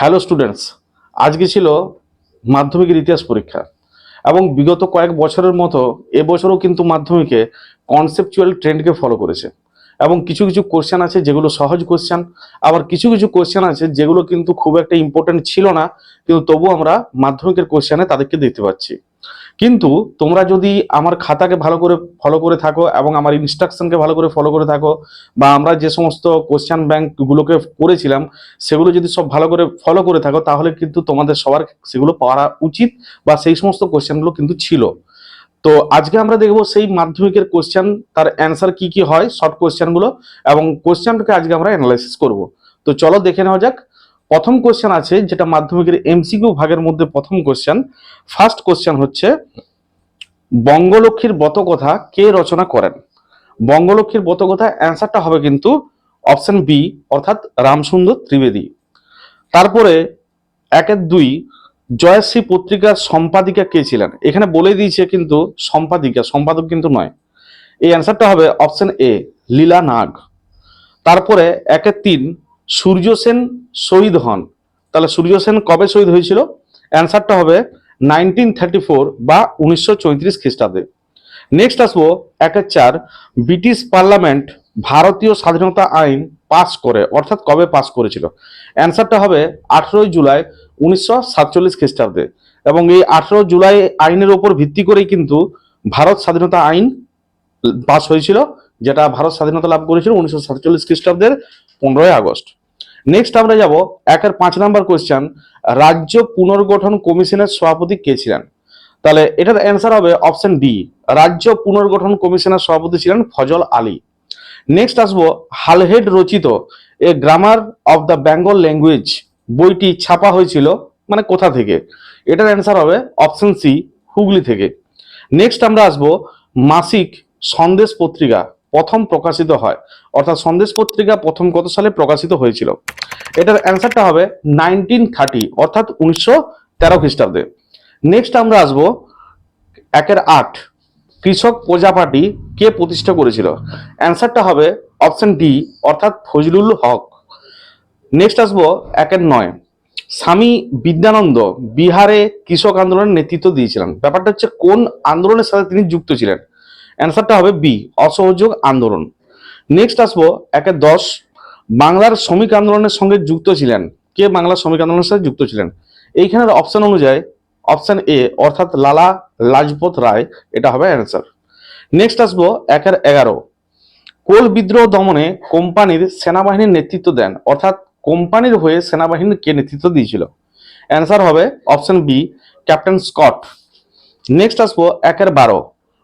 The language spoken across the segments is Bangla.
হ্যালো স্টুডেন্টস, আজকে ছিল মাধ্যমিকের ইতিহাস পরীক্ষা এবং বিগত কয়েক বছরের মতো এবছরও কিন্তু মাধ্যমিকে কনসেপচুয়াল ট্রেন্ডকে ফলো করেছে এবং কিছু কিছু কোশ্চেন আছে যেগুলো সহজ কোশ্চেন আবার কিছু কিছু কোশ্চেন আছে যেগুলো কিন্তু খুব একটা ইম্পর্টেন্ট ছিল না, কিন্তু তবু আমরা মাধ্যমিকের কোশ্চেনে তাদেরকে দেখতে পাচ্ছি। কিন্তু তোমরা যদি আমার খাতাকে ভালো করে ফলো করে থাকো এবং আমার ইনস্ট্রাকশনকে ভালো করে ফলো করে থাকো বা আমরা যে সমস্ত কোশ্চেন ব্যাংকগুলোকে করেছিলাম, সেগুলো যদি সব ভালো করে ফলো করে থাকো, তাহলে কিন্তু তোমাদের সবার সেগুলো পাওয়া উচিত বা সেই সমস্ত কোশ্চেনগুলো কিন্তু ছিল। তো আজকে আমরা দেখব সেই মাধ্যমিকের কোশ্চেন তার অ্যান্সার কি কি হয় শর্ট কোশ্চেনগুলো এবং কোশ্চেনটাকে আজকে আমরা অ্যানালাইসিস করব। তো চলো দেখে নেওয়া যাক প্রথম কোশ্চেন আছে, যেটা মাধ্যমিকের এমসিকিউ ভাগের মধ্যে প্রথম কোশ্চেন ফার্স্ট কোশ্চেন হচ্ছে বঙ্গলক্ষ্মীর বতকথা কে রচনা করেন? বঙ্গলক্ষ্মীর বতকথা অ্যান্সারটা হবে কিন্তু অপশন বি অর্থাৎ রামসুন্দর ত্রিবেদী। তারপরে একের দুই, জয়শ্রী পত্রিকার সম্পাদিকা কে ছিলেন? এখানে বলে দিয়েছে কিন্তু সম্পাদিকা, সম্পাদক কিন্তু নয়। এই অ্যান্সারটা হবে অপশন এ লীলা নাগ। তারপরে একের তিন সূর্য সেন শহীদ হন। তাহলে সূর্য সেন কবে শহীদ হয়েছিল? অ্যান্সারটা হবে নাইনটিন থার্টি ফোর বা উনিশশো চৌত্রিশ খ্রিস্টাব্দে। নেক্সট আসব একের চার, ব্রিটিশ পার্লামেন্ট ভারতীয় স্বাধীনতা আইন পাস করে, অর্থাৎ কবে পাস করেছিল? অ্যান্সারটা হবে আঠেরোই জুলাই উনিশশো সাতচল্লিশ খ্রিস্টাব্দে। এবং এই আঠেরো জুলাই আইনের ওপর ভিত্তি করেই কিন্তু ভারত স্বাধীনতা আইন পাস হয়েছিল, যেটা ভারত স্বাধীনতা লাভ করেছিল উনিশশো সাতচল্লিশ খ্রিস্টাব্দের পনেরোই আগস্ট। নেক্সট আমরা যাব একের পাঁচ নাম্বার কোয়েশ্চেন রাজ্য পুনর্গঠন কমিশনের সভাপতি কে ছিলেন? তাহলে এটার অ্যান্সার হবে অপশন ডি রাজ্য পুনর্গঠন কমিশনের সভাপতি ছিলেন ফজল আলী। নেক্সট আসব, হালহেড রচিত a grammar of the Bengal language বইটি ছাপা হয়েছিল মানে কোথা থেকে? এটার অ্যান্সার হবে অপশন সি হুগলি থেকে। নেক্সট আমরা আসব মাসিক সন্দেশ পত্রিকা প্রথম প্রকাশিত হয়। অর্থাৎ সন্দেশ পত্রিকা প্রথম কত সালে প্রকাশিত হয়েছিল? এটার অ্যান্সারটা হবে নাইনটিন থার্টি অর্থাৎ উনিশশো তেরো খ্রিস্টাব্দে। নেক্সট আমরা আসব একের আট, কৃষক প্রজা পার্টি কে প্রতিষ্ঠা করেছিল? অ্যান্সারটা হবে অপশন ডি অর্থাৎ ফজলুল হক। নেক্সট আসব একের নয়, স্বামী বিদ্যানন্দ বিহারে কৃষক আন্দোলনের নেতৃত্ব দিয়েছিলেন। ব্যাপারটা হচ্ছে কোন আন্দোলনের সাথে তিনি যুক্ত ছিলেন? অ্যান্সারটা হবে বি অসহযোগ আন্দোলন। নেক্সট আসব একের দশ, বাংলার শ্রমিক আন্দোলনের সঙ্গে যুক্ত ছিলেন। কে বাংলার শ্রমিক আন্দোলনের সাথে যুক্ত ছিলেন? এইখানের অপশন অনুযায়ী অপশন এ অর্থাৎ লালা লাজপত রায়, এটা হবে অ্যান্সার নেক্সট আসব, একের এগারো। কোল বিদ্রোহ দমনে কোম্পানির সেনাবাহিনীর নেতৃত্ব দেন, অর্থাৎ কোম্পানির হয়ে সেনাবাহিনীর কে নেতৃত্ব দিয়েছিল? অ্যান্সার হবে option B captain Scott next আসব, একের বারো।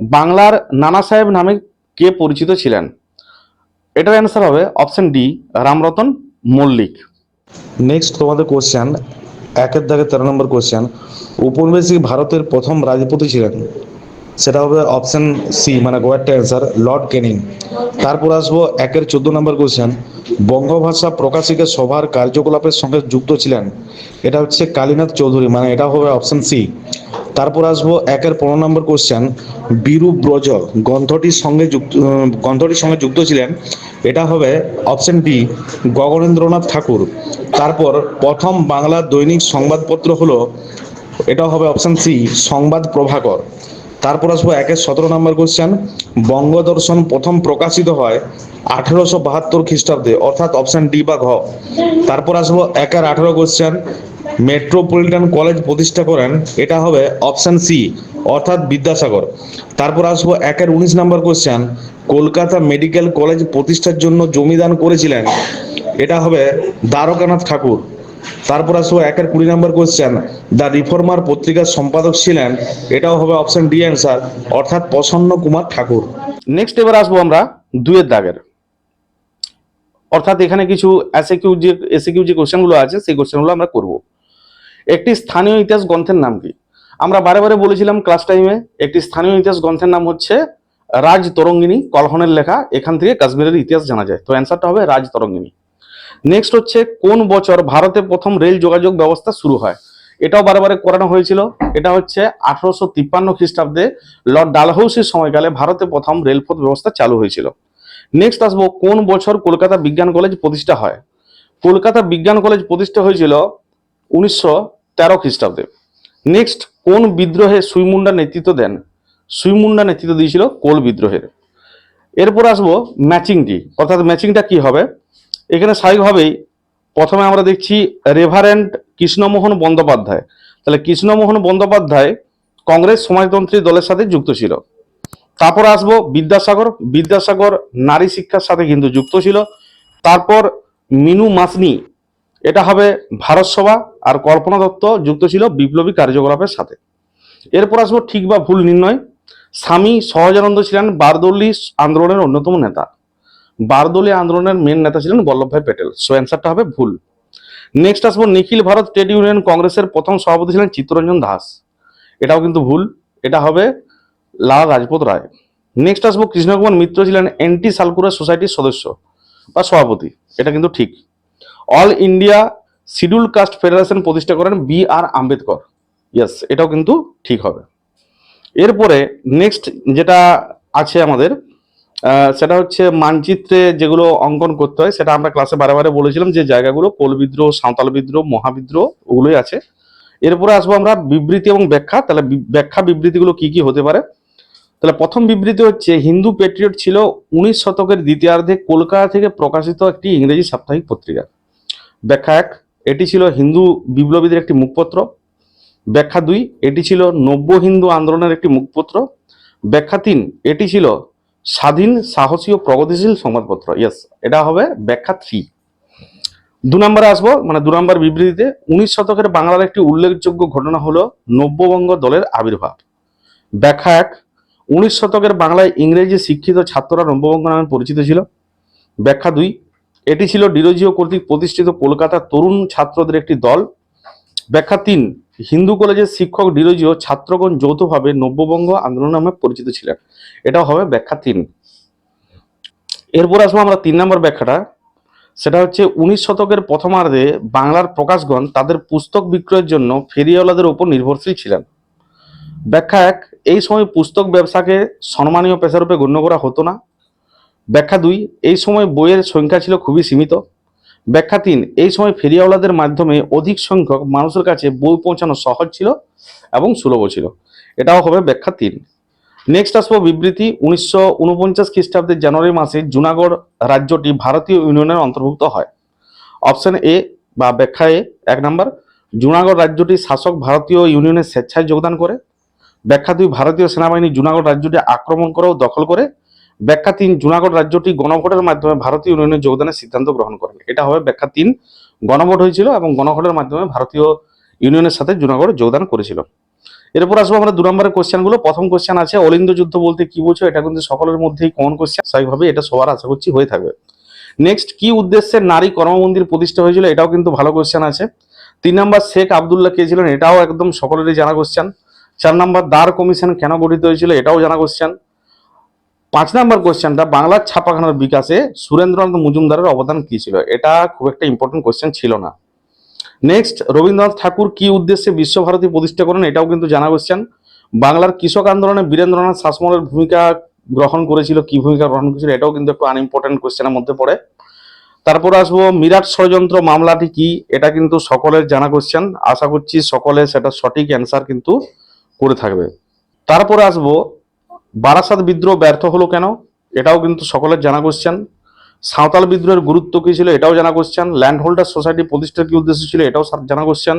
বাংলার নানা সাহেব নামে কে পরিচিত ছিলেন? এটার অ্যান্সার হবে option D Ramratan Mallick. Next তোমাদের কোশ্চেন একের দাগে তেরো নম্বর কোশ্চেন উপনিবেশিক ভারতের প্রথম রাজপতি ছিলেন। সেটা হবে অপশন সি মানে গোয়ারটা অ্যান্সার লর্ড কেনিং তারপর আসব একের চোদ্দ নম্বর কোশ্চেন বঙ্গভাষা প্রকাশিকা সভার কার্যকলাপের সঙ্গে যুক্ত ছিলেন। এটা হচ্ছে কালীনাথ চৌধুরী মানে এটা হবে অপশন সি তারপর আসব একের পনেরো নম্বর কোশ্চেন বিরূপ ব্রজ, গ্রন্থটির সঙ্গে যুক্ত গ্রন্থটির সঙ্গে যুক্ত ছিলেন। এটা হবে অপশন বি গগনেন্দ্রনাথ ঠাকুর। তারপর প্রথম বাংলা দৈনিক সংবাদপত্র হলো, এটা হবে অপশন সি সংবাদ প্রভাকর। তারপর আসব একের সতেরো নম্বর কোশ্চেন বঙ্গদর্শন প্রথম প্রকাশিত হয় আঠেরোশো বাহাত্তর খ্রিস্টাব্দে, অর্থাৎ অপশন ডি বা ঘ। তারপর আসব একের আঠেরো কোশ্চেন মেট্রোপলিটন কলেজ প্রতিষ্ঠা করেন, এটা হবে অপশন সি, অর্থাৎ বিদ্যাসাগর। তারপর আসব একের উনিশ নম্বর কোশ্চেন কলকাতা মেডিকেল কলেজ প্রতিষ্ঠার জন্য জমিদান করেছিলেন, এটা হবে দ্বারকানাথ ঠাকুর। তারপর আসব একের কুড়ি নম্বর কোশ্চেন দ্য রিফর্মার পত্রিকার সম্পাদক ছিলেন, এটাও হবে অপশন ডি অ্যান্সার অর্থাৎ প্রসন্ন কুমার ঠাকুর। নেক্সট এবার আসব আমরা দুয়ের দাগের। অর্থাৎ এখানে কিছু এসএকিউ যে এসএকিউ যে কোশ্চেনগুলো আছে, সেই কোশ্চেনগুলো আমরা করব। একটি স্থানীয় ইতিহাস গ্রন্থের নাম কি? আমরা বারে বারে বলেছিলাম ক্লাস টাইমে একটি স্থানীয় ইতিহাস গ্রন্থের নাম হচ্ছে রাজ তরঙ্গিনী, কলহনের লেখা, এখান থেকে কাশ্মীরের ইতিহাস জানা যায়। তো অ্যান্সারটা হবে রাজ তরঙ্গিনী। নেক্সট হচ্ছে, কোন বছর ভারতে প্রথম রেল যোগাযোগ ব্যবস্থা শুরু হয়? এটাও বারে করানো হয়েছিল। এটা হচ্ছে আঠারোশো তিপ্পান্ন খ্রিস্টাব্দে লর্ড ডালহৌসির সময়কালে ভারতে প্রথম রেলপথ ব্যবস্থা চালু হয়েছিল। নেক্সট আসব, কোন বছর কলকাতা বিজ্ঞান কলেজ প্রতিষ্ঠা হয়? কলকাতা বিজ্ঞান কলেজ প্রতিষ্ঠা হয়েছিল উনিশশো তেরো খ্রিস্টাব্দে। নেক্সট কোন বিদ্রোহে সুইমুন্ডা নেতৃত্ব দেন? সুইমুন্ডা নেতৃত্ব দিয়েছিল কোল বিদ্রোহের। এরপর আসব ম্যাচিংটি। অর্থাৎ ম্যাচিংটা কি হবে? এখানে স্বাভাবিকভাবেই প্রথমে আমরা দেখছি রেভারেন্ট কৃষ্ণমোহন বন্দ্যোপাধ্যায়। তাহলে কৃষ্ণমোহন বন্দ্যোপাধ্যায় কংগ্রেস সমাজতন্ত্রী দলের সাথে যুক্ত ছিল। তারপর আসব বিদ্যাসাগর। বিদ্যাসাগর নারী শিক্ষার সাথে কিন্তু যুক্ত ছিল। তারপর মিনু মাসনি এটা হবে ভারত সভা আর কল্পনা দত্ত যুক্ত ছিল বিপ্লবী কার্যকলাপের সাথে। এরপর আসব ঠিক বা ভুল নির্ণয়। স্বামী সহজানন্দ ছিলেন বারদৌলি আন্দোলনের অন্যতম নেতা। বারদৌলি আন্দোলনের মেন নেতা ছিলেন বল্লভভাই প্যাটেল। সো অ্যান্সারটা হবে ভুল। নেক্সট আসব নিখিল ভারত ট্রেড ইউনিয়ন কংগ্রেসের প্রথম সভাপতি ছিলেন চিত্তরঞ্জন দাস। এটাও কিন্তু ভুল। এটা হবে লাল রাজপথ রায়। নেক্সট আসব কৃষ্ণকুমার মিত্র ছিলেন অ্যান্টি সালকুরা সোসাইটির সদস্য বা সভাপতি। এটা কিন্তু ঠিক। All India scheduled caste federation প্রতিষ্ঠা করেন বি আর আম্বেদকর। ইয়েস এটাও কিন্তু ঠিক হবে। এরপরে নেক্সট যেটা আছে আমাদের সেটা হচ্ছে মানচিত্রে যেগুলো অঙ্কন করতে হয়, সেটা আমরা ক্লাসে বারে বারে বলেছিলাম যে জায়গাগুলো কোল বিদ্রোহ, সাঁওতাল বিদ্রোহ, মহাবিদ্রোহ, ওগুলোই আছে। এরপরে আসব আমরা বিবৃতি এবং ব্যাখ্যা। তাহলে ব্যাখ্যা বিবৃতিগুলো কি কি হতে পারে? তাহলে প্রথম বিবৃতি হচ্ছে, হিন্দু পেট্রিয়ট ছিল উনিশ শতকের দ্বিতীয়ার্ধে কলকাতা থেকে প্রকাশিত একটি ইংরেজি সাপ্তাহিক পত্রিকা। ব্যাখ্যা এক, এটি ছিল হিন্দু বিপ্লবীদের একটি মুখপত্র। ব্যাখ্যা দুই, এটি ছিল নব্য হিন্দু আন্দোলনের একটি মুখপত্র। ব্যাখ্যা তিন, এটি ছিল স্বাধীন, সাহসী ও প্রগতিশীল সংবাদপত্র ইয়েস এটা হবে ব্যাখ্যা থ্রি দু নম্বরে আসব মানে দু নম্বর বিবৃতিতে, উনিশ শতকের বাংলার একটি উল্লেখযোগ্য ঘটনা হলো নব্যবঙ্গ দলের আবির্ভাব। ব্যাখ্যা এক, উনিশ শতকের বাংলায় ইংরেজি শিক্ষিত ছাত্ররা নব্যবঙ্গ নামে পরিচিত ছিল। ব্যাখ্যা দুই এটি ছিল ডিরোজিও কর্তৃক প্রতিষ্ঠিত কলকাতার তরুণ ছাত্রদের একটি দল। ব্যাখ্যা তিন, হিন্দু কলেজের শিক্ষক ডিরোজিও ছাত্রগণ যৌথভাবে নব্যবঙ্গ আন্দোলন নামে পরিচিত ছিলেন। এটাও হবে ব্যাখ্যা তিন। এরপর আসব আমরা তিন নম্বর ব্যাখ্যাটা। সেটা হচ্ছে, উনিশ শতকের প্রথমার্ধে বাংলার প্রকাশগণ তাদের পুস্তক বিক্রয়ের জন্য ফেরিওয়ালাদের উপর নির্ভরশীল ছিলেন। ব্যাখ্যা এক, এই সময় পুস্তক ব্যবসাকে সম্মানীয় পেশারূপে গণ্য করা হতো না। ব্যাখ্যা দুই, এই সময় বইয়ের সংখ্যা ছিল খুবই সীমিত। ব্যাখ্যা তিন, এই সময় ফেরিয়াওয়ালাদের মাধ্যমে অধিক সংখ্যক মানুষের কাছে বই পৌঁছানো সহজ ছিল এবং সুলভ ছিল। এটাও হবে ব্যাখ্যা তিন। নেক্সট আসব বিবৃতি, উনিশশো উনপঞ্চাশ খ্রিস্টাব্দের জানুয়ারি মাসে জুনাগড় রাজ্যটি ভারতীয় ইউনিয়নের অন্তর্ভুক্ত হয়। অপশন এ বা ব্যাখ্যা এ, এক নম্বর, জুনাগড় রাজ্যটি শাসক ভারতীয় ইউনিয়নের স্বেচ্ছায় যোগদান করে। ব্যাখ্যা দুই, ভারতীয় সেনাবাহিনী জুনাগড় রাজ্যটি আক্রমণ করে ও দখল করে ব্যাখ্যা তিন, জুনাগড় রাজ্যটি গণভোটের মাধ্যমে ভারতীয় ইউনিয়নের যোগদানের সিদ্ধান্ত গ্রহণ করেন এটা হবে ব্যাখ্যা তিন, গণভোট হয়েছিল এবং গণভোটের মাধ্যমে ভারতীয় ইউনিয়নের সাথে জুনাগড় যোগদান করেছিল। এরপর আসব আমরা দু নম্বরের কোশ্চেনগুলো প্রথম কোশ্চেন আছে, অলিন্দ যুদ্ধ বলতে কি বোঝো? এটা কিন্তু সকলের মধ্যেই কমন কোশ্চেন স্বাভাবিকভাবে এটা সবার আশা করছি হয়ে থাকবে। নেক্সট কি উদ্দেশ্যে নারী কর্মমন্দির প্রতিষ্ঠা হয়েছিল? এটাও কিন্তু ভালো কোশ্চেন আছে। তিন নম্বর, শেখ আবদুল্লাহ কে ছিলেন? এটাও একদম সকলেরই জানা কোশ্চেন চার নম্বর, দ্বার কমিশন কেন গঠিত হয়েছিল? এটাও জানা কোশ্চেন পাঁচ নম্বর কোয়েশ্চেনটা বাংলার ছাপাখানার বিকাশে সুরেন্দ্রনাথ মজুমদারের অবদান কি ছিল? এটা খুব একটা ইম্পর্টেন্ট কোয়েশ্চেন ছিল না। নেক্সট রবীন্দ্রনাথ ঠাকুর কি উদ্দেশ্যে বিশ্বভারতী প্রতিষ্ঠা করেন এটাও কিন্তু জানা কোশ্চেন বাংলার কৃষক আন্দোলনে বীরেন্দ্রনাথ শাসমলের ভূমিকা গ্রহণ করেছিল, কি ভূমিকা গ্রহণ করেছিল, এটাও কিন্তু একটু আনইম্পর্টেন্ট কোশ্চেনের মধ্যে পড়ে। তারপর আসব, মিরাট ষড়যন্ত্র মামলাটি কি? এটা কিন্তু সকলের জানা কোশ্চেন আশা করছি সকলে সেটা সঠিক অ্যান্সার কিন্তু করে থাকবে। তারপরে আসব বারাসাত বিদ্রোহ ব্যর্থ হলো কেন? এটাও কিন্তু সকলের জানা কোশ্চেন সাঁওতাল বিদ্রোহের গুরুত্ব কি ছিল? এটাও জানা কোশ্চেন ল্যান্ড হোল্ডার সোসাইটি প্রতিষ্ঠার কি উদ্দেশ্য ছিল? এটাও জানা কোশ্চেন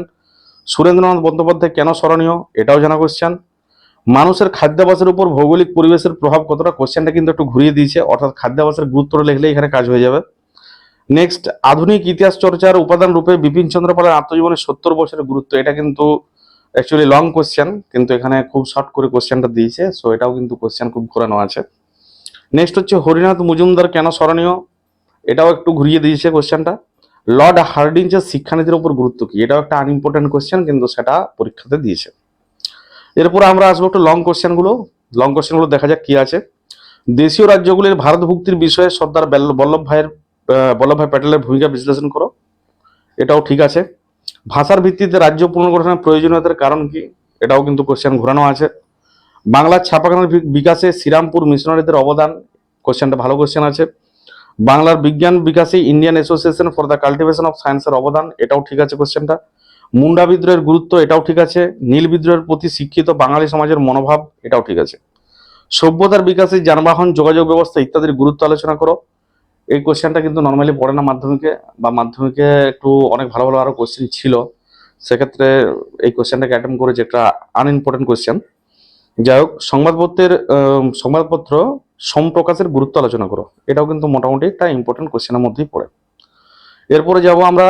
সুরেন্দ্রনাথ বন্দ্যোপাধ্যায় কেন স্মরণীয়? এটাও জানা কোশ্চেন মানুষের খাদ্যাভ্যাসের উপর ভৌগোলিক পরিবেশের প্রভাব কতটা? কোশ্চেনটা কিন্তু একটু ঘুরিয়ে দিয়েছে। অর্থাৎ খাদ্যাভ্যাসের গুরুত্বটা লিখলে এখানে কাজ হয়ে যাবে। নেক্সট আধুনিক ইতিহাস চর্চার উপাদান রূপে বিপিন চন্দ্র পালের আত্মজীবনের সত্তর বছরের গুরুত্ব, এটা কিন্তু অ্যাকচুয়ালি লং কোশ্চেন কিন্তু এখানে খুব শর্ট করে কোশ্চেনটা দিয়েছে সো এটাও কিন্তু কোশ্চেন খুব ঘোরানো আছে। নেক্সট হচ্ছে হরিনাথ মজুমদার কেন স্মরণীয়? এটাও একটু ঘুরিয়ে দিয়েছে কোশ্চেনটা লর্ড হার্ডিঞ্চের শিক্ষানীতির উপর গুরুত্ব কি? এটাও একটা আনইম্পর্টেন্ট কোশ্চেন কিন্তু সেটা পরীক্ষাতে দিয়েছে। এরপর আমরা আসব একটু লং কোশ্চেনগুলো লং কোশ্চেনগুলো দেখা যাক কি আছে। দেশীয় রাজ্যগুলির ভারত ভুক্তির বিষয়ে সর্দার বেল- বল্লভ ভাইয়ের বল্লভ ভাই প্যাটেলের ভূমিকা বিশ্লেষণ করো। এটাও ঠিক আছে। ভাষার ভিত্তিতে রাজ্য পুনর্গঠনের প্রয়োজনীয়তার কারণ কি? এটাও কিন্তু কোশ্চেন ঘোরানো আছে। বাংলার ছাপাখানার বিকাশে শ্রীরামপুর মিশনারিদের অবদান কোশ্চেনটা ভালো কোশ্চেন আছে। বাংলার বিজ্ঞান বিকাশে Indian association for the cultivation of সায়েন্সের অবদান, এটাও ঠিক আছে কোশ্চেনটা মুন্ডা বিদ্রোহের গুরুত্ব, এটাও ঠিক আছে। নীল বিদ্রোহের প্রতি শিক্ষিত বাঙালি সমাজের মনোভাব, এটাও ঠিক আছে। সভ্যতার বিকাশে যানবাহন, যোগাযোগ ব্যবস্থা ইত্যাদির গুরুত্ব আলোচনা করো। এই কোশ্চেনটা কিন্তু নর্মালি পড়ে না মাধ্যমিকে, বা মাধ্যমিকে একটু অনেক ভালো ভালো আরও কোশ্চেন ছিল। সেক্ষেত্রে এই কোশ্চেনটাকে অ্যাটেম্প করেছে একটা আনইম্পর্টেন্ট কোশ্চেন যাই হোক, সংবাদপত্রের সংবাদপত্র সম্প্রকাশের গুরুত্ব আলোচনা করো। এটাও কিন্তু মোটামুটি একটা ইম্পর্টেন্ট কোশ্চেনের মধ্যেই পড়ে। এরপরে যাব আমরা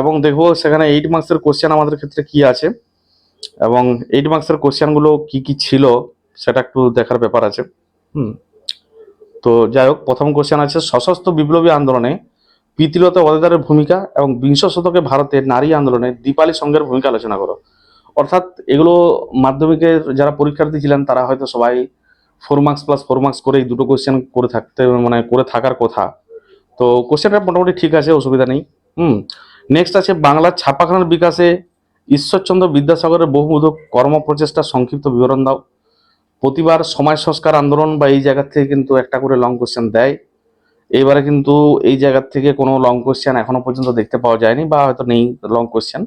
এবং দেখব সেখানে এইট মার্কসের কোশ্চেন আমাদের ক্ষেত্রে কি আছে। এবং এইট মার্কসের কোশ্চেনগুলো কি কি ছিল, সেটা একটু দেখার ব্যাপার আছে। হুম। তো যাই হোক, প্রথম কোশ্চেন আছে, সশস্ত্র বিপ্লবী আন্দোলনে প্রীতিলতা ওয়াদেদারের ভূমিকা এবং বিংশ শতকে ভারতের নারী আন্দোলনে দীপালি সংঘের ভূমিকা আলোচনা করো। অর্থাৎ এগুলো মাধ্যমিকের যারা পরীক্ষার্থী ছিলেন, তারা হয়তো সবাই four marks plus four marks করে এই দুটো কোশ্চেন করে থাকতে মানে করে থাকার কথা। তো কোশ্চেনটা মোটামুটি ঠিক আছে, অসুবিধা নেই। হুম নেক্সট আছে, বাংলার ছাপাখানার বিকাশে ঈশ্বরচন্দ্র বিদ্যাসাগরের বহুমুখ কর্ম প্রচেষ্টার সংক্ষিপ্ত বিবরণ দাও। প্রতিবার সমাজ সংস্কার আন্দোলন বা এই জায়গা থেকে কিন্তু একটা করে লং কোশ্চেন দেয়। এইবারে কিন্তু এই জায়গার থেকে কোনো লং কোশ্চেন এখনও পর্যন্ত দেখতে পাওয়া যায়নি বা হয়তো নেই লং কোশ্চেন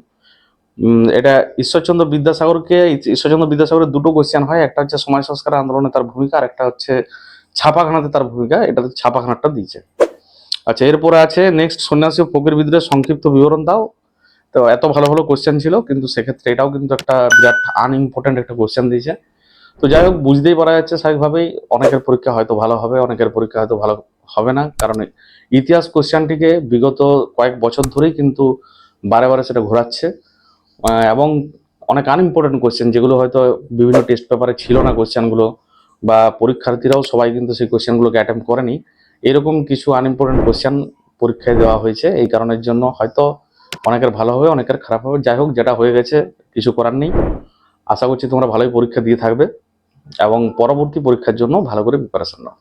এটা ঈশ্বরচন্দ্র বিদ্যাসাগরকে, ঈশ্বরচন্দ্র বিদ্যাসাগরের দুটো কোশ্চেন হয়। একটা হচ্ছে সমাজ সংস্কার আন্দোলনে তার ভূমিকা, আর একটা হচ্ছে ছাপাখানাতে তার ভূমিকা। এটাতে ছাপাখানাটা দিয়েছে। আচ্ছা এরপরে আছে নেক্সট সন্ন্যাসী ও ফকির বিদ্রোহের সংক্ষিপ্ত বিবরণ দাও। তো এত ভালো ভালো কোশ্চেন ছিল, কিন্তু সেক্ষেত্রে এটাও কিন্তু একটা বিরাট আনইম্পর্টেন্ট একটা কোশ্চেন দিয়েছে। তো যাই হোক, বুঝতেই পারা যাচ্ছে স্বাভাবিকভাবেই অনেকের পরীক্ষা হয়তো ভালো হবে, অনেকের পরীক্ষা হয়তো ভালো হবে না। কারণ ইতিহাস কোশ্চেনটিকে বিগত কয়েক বছর ধরেই কিন্তু বারে বারে সেটা ঘোরাচ্ছে। এবং অনেক আনইম্পর্টেন্ট কোশ্চেন যেগুলো হয়তো বিভিন্ন টেস্ট পেপারে ছিল না কোশ্চেনগুলো বা পরীক্ষার্থীরাও সবাই কিন্তু সেই কোশ্চেনগুলোকে অ্যাটেম্প করেনি। এরকম কিছু আনইম্পর্টেন্ট কোশ্চেন পরীক্ষায় দেওয়া হয়েছে। এই কারণের জন্য হয়তো অনেকের ভালো হবে, অনেকের খারাপ হবে। যাই হোক, যেটা হয়ে গেছে, কিছু করার নেই। আশা করছি তোমরা ভালোই পরীক্ষা দিয়ে থাকবে। এবং পরবর্তী পরীক্ষার জন্য ভালো করে প্রিপারেশন নাও।